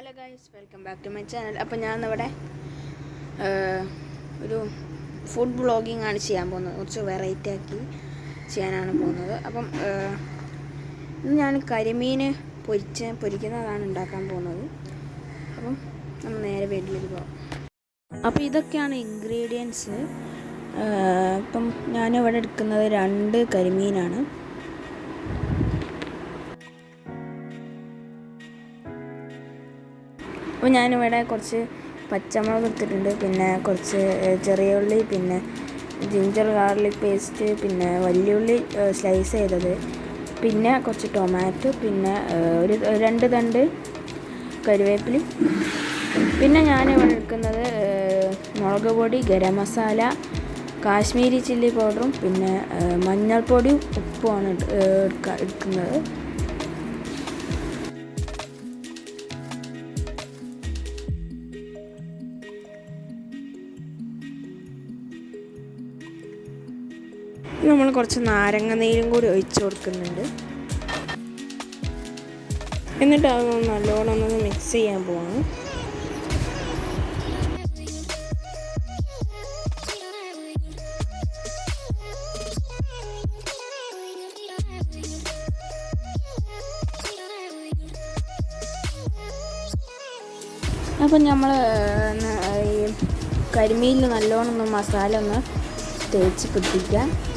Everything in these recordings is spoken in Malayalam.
Hello guys welcome back to my channel. അപ്പോൾ ഞാൻ ഇവിടെ ഒരു ഫുഡ് ബ്ലോഗിംഗ് ആണ് ചെയ്യാൻ പോകുന്നത്. കുറച്ച് വെറൈറ്റി ആക്കി ചെയ്യാനാണ് പോകുന്നത്. അപ്പം ഇന്ന് ഞാൻ കരിമീൻ പൊരിച്ച് പൊരിക്കുന്നതാണ് ഉണ്ടാക്കാൻ പോകുന്നത്. അപ്പം നമ്മൾ നേരെ വീട്ടിലേക്ക് പോകാം അപ്പോൾ ഇതൊക്കെയാണ് ഇൻഗ്രീഡിയൻസ് ഇപ്പം ഞാനിവിടെ എടുക്കുന്നത് രണ്ട് കരിമീനാണ്. അപ്പോൾ ഞാനിവിടെ കുറച്ച് പച്ചമുളക് എടുത്തിട്ടുണ്ട്. പിന്നെ കുറച്ച് ചെറിയ ഉള്ളി പിന്നെ ജിഞ്ചർ ഗാർലിക് പേസ്റ്റ് പിന്നെ വലിയുള്ളി സ്ലൈസ് ചെയ്തത്. പിന്നെ കുറച്ച് ടൊമാറ്റോ പിന്നെ ഒരു രണ്ട് തണ്ട് കരുവേപ്പിലും പിന്നെ ഞാൻ എടുക്കുന്നത് ഏഹ്, മുളക് പൊടി ഗരം മസാല കാശ്മീരി ചില്ലി പൗഡറും പിന്നെ മഞ്ഞൾപ്പൊടിയും ഉപ്പുമാണ് എടു- എടുക്കുന്നത്. നമ്മൾ കുറച്ച് നാരങ്ങ നീരും കൂടി ഒഴിച്ച് കൊടുക്കുന്നുണ്ട്. എന്നിട്ട് അത് നല്ലോണം ഒന്ന് മിക്സ് ചെയ്യാൻ പോവാണ്. അപ്പം നമ്മൾ ഈ കരിമീനിൽ നല്ലോണം ഒന്ന് മസാല ഒന്ന് തേച്ച് പിടിപ്പിക്കുക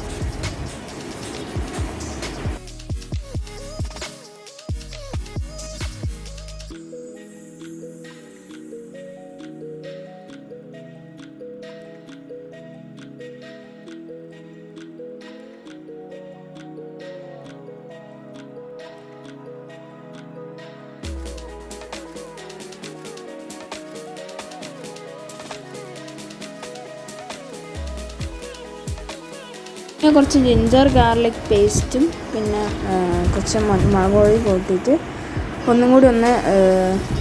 പിന്നെ കുറച്ച് ജിഞ്ചർ ഗാർലിക് പേസ്റ്റും പിന്നെ കുറച്ച് മുളക് പൊടി കൂട്ടിയിട്ട് ഒന്നും കൂടി ഒന്ന്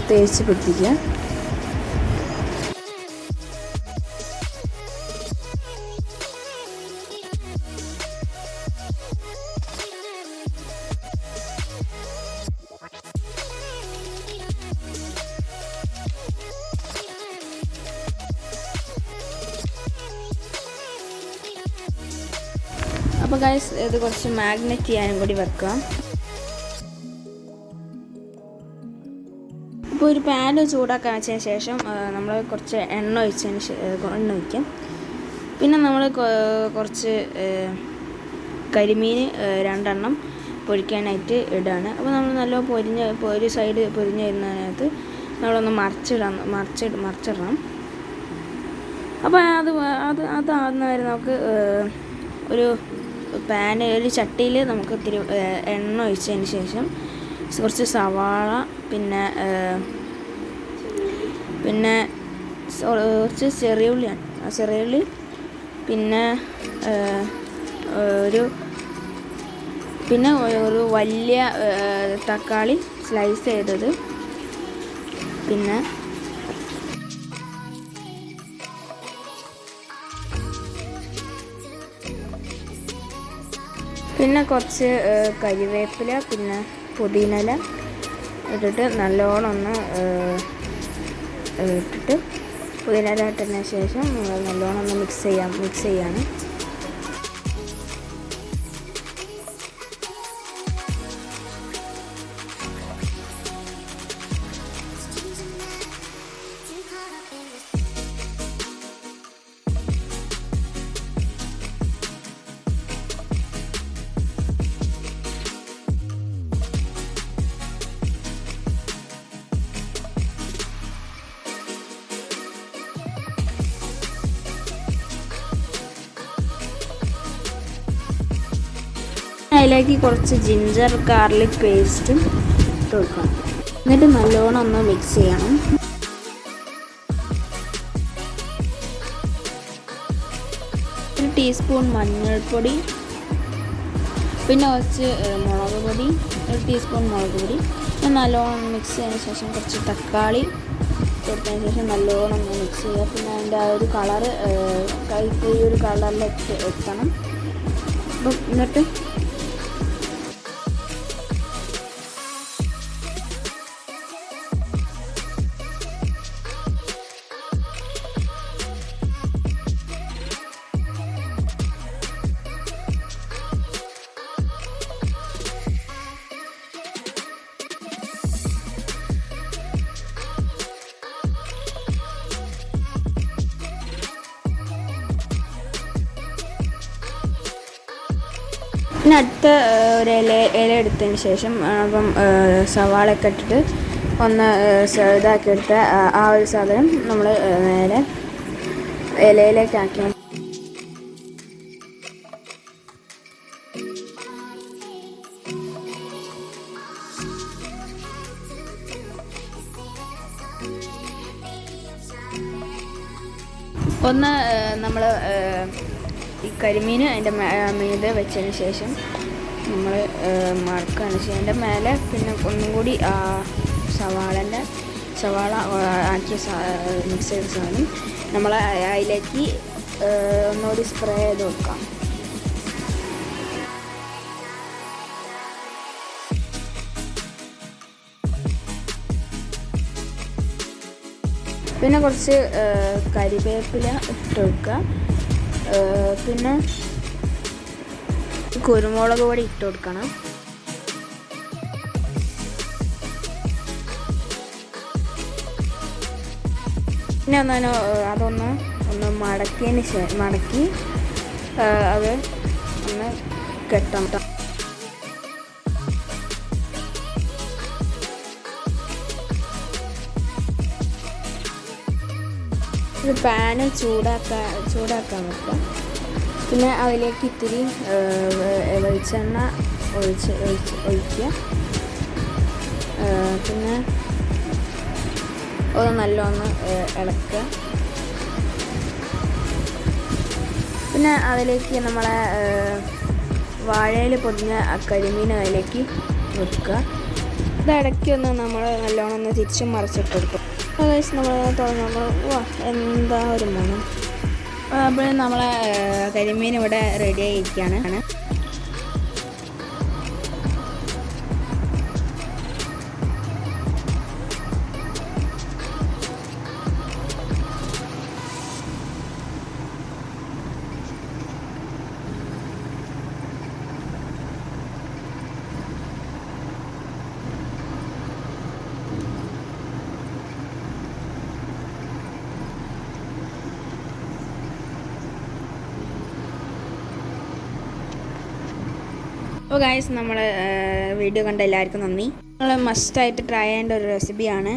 തേച്ച് പിടിപ്പിക്കുക അപ്പോൾ ഗൈസ് ഇത് കുറച്ച് മാഗ്നറ്റ് ചെയ്യാനും കൂടി വെക്കാം. ഇപ്പോൾ ഒരു പാൻ ചൂടാക്കാൻ വെച്ചതിന് ശേഷം നമ്മൾ കുറച്ച് എണ്ണ ഒഴിച്ചതിന് എണ്ണ ഒഴിക്കാം. പിന്നെ നമ്മൾ കുറച്ച് കരിമീൻ രണ്ടെണ്ണം പൊരിക്കാനായിട്ട് ഇടാണ്. അപ്പോൾ നമ്മൾ നല്ല പൊരിഞ്ഞ് ഒരു സൈഡ് പൊരിഞ്ഞ് വരുന്നതിനകത്ത് നമ്മളൊന്ന് മറിച്ചിടാം മറിച്ചിട മറിച്ചിടണം. അപ്പോൾ അത് അത് അതാകുന്നവരെ നമുക്ക് ഒരു പാന് ഒരു ചട്ടിയിൽ നമുക്ക് ഇത്തിരി എണ്ണ ഒഴിച്ചതിന് ശേഷം കുറച്ച് സവാള പിന്നെ പിന്നെ കുറച്ച് ചെറിയ ഉള്ളിയാണ്. ആ ചെറിയ ഉള്ളി പിന്നെ ഒരു പിന്നെ ഒരു വലിയ തക്കാളി സ്ലൈസ് ചെയ്തത്. പിന്നെ പിന്നെ കുറച്ച് കരിവേപ്പില പിന്നെ പുതിനില ഇട്ടിട്ട് നല്ലോണം ഒന്ന് ഇട്ടിട്ട് പുതിനില ഇട്ടതിന് ശേഷം നല്ലോണം ഒന്ന് മിക്സ് ചെയ്യാം മിക്സ് ചെയ്യാണ്. അതിലേക്ക് കുറച്ച് ജിഞ്ചർ ഗാർലിക് പേസ്റ്റും ഇട്ട് കൊടുക്കണം എന്നിട്ട് നല്ലോണം ഒന്ന് മിക്സ് ചെയ്യണം. ഒരു ടീസ്പൂൺ മഞ്ഞൾപ്പൊടി പിന്നെ കുറച്ച് മുളക് പൊടി ഒരു ടീസ്പൂൺ മുളക് പൊടി. നല്ലോണം മിക്സ് ചെയ്തതിന് ശേഷം കുറച്ച് തക്കാളി കൊടുത്തതിന് ശേഷം നല്ലോണം ഒന്ന് മിക്സ് ചെയ്യുക. പിന്നെ അതിന്റെ ആ ഒരു കളറ് കൈക്ക് ഈ ഒരു കളറിൽ എത്തി എത്തണം. എന്നിട്ട് പിന്നെ ഒരു ഇല ഇല എടുത്തതിന് ശേഷം അപ്പം സവാളയൊക്കെ ഇട്ടിട്ട് ഒന്ന് ഇതാക്കി എടുത്ത ആ ഒരു സാധനം നമ്മൾ നേരെ ഇലയിലേക്ക് ആക്കി. ഒന്ന് നമ്മൾ ഈ കരിമീൻ അതിന്റെ മീതെ വെച്ചതിന് ശേഷം നമ്മൾ മറക്കുകയാണ് ചെയ്യുക അതിന്റെ മേലെ പിന്നെ ഒന്നും കൂടി സവാളന്റെ സവാള ആക്കിയ മിക്സ് ചെയ്ത സാധനം നമ്മൾ അതിലേക്ക് ഒന്നുകൂടി സ്പ്രേ ചെയ്ത് കൊടുക്കാം. പിന്നെ കുറച്ച് കരിവേപ്പില ഇട്ട് കൊടുക്കുക. പിന്നെ കുരുമുളക് പൊടി ഇട്ട് കൊടുക്കണം. പിന്നെ ഒന്ന് അതൊന്ന് ഒന്ന് മടക്കിയതിന് ശേഷം മടക്കി അത് ഒന്ന് കെട്ടണം. ഒരു പാന് ചൂടാക്കാൻ ചൂടാക്കാൻ വെക്കാം. പിന്നെ അതിലേക്ക് ഇത്തിരി വെളിച്ചെണ്ണ ഒഴിച്ച് ഒഴിച്ച് ഒഴിക്കുക. പിന്നെ ഒന്ന് നല്ലോണം ഇളക്കുക. പിന്നെ അതിലേക്ക് നമ്മളെ വാഴയിൽ പൊതിഞ്ഞ കരിമീൻ അതിലേക്ക് വെക്കുക. ഇത് ഇടയ്ക്ക് ഒന്ന് നമ്മൾ നല്ലോണം ഒന്ന് തിരിച്ചും മറിച്ചിട്ട് കൊടുക്കും. അപ്പോൾ നമ്മൾ തുറന്നപ്പോൾ വാ എന്താ ഒരു മണം അപ്പോൾ നമ്മളെ കരിമീൻ ഇവിടെ റെഡി ആയിരിക്കുകയാണ് അപ്പോൾ ഗായ്സ് നമ്മൾ വീഡിയോ കണ്ട എല്ലാവർക്കും നന്ദി. നിങ്ങൾ മസ്റ്റായിട്ട് ട്രൈ ചെയ്യേണ്ട ഒരു റെസിപ്പിയാണ്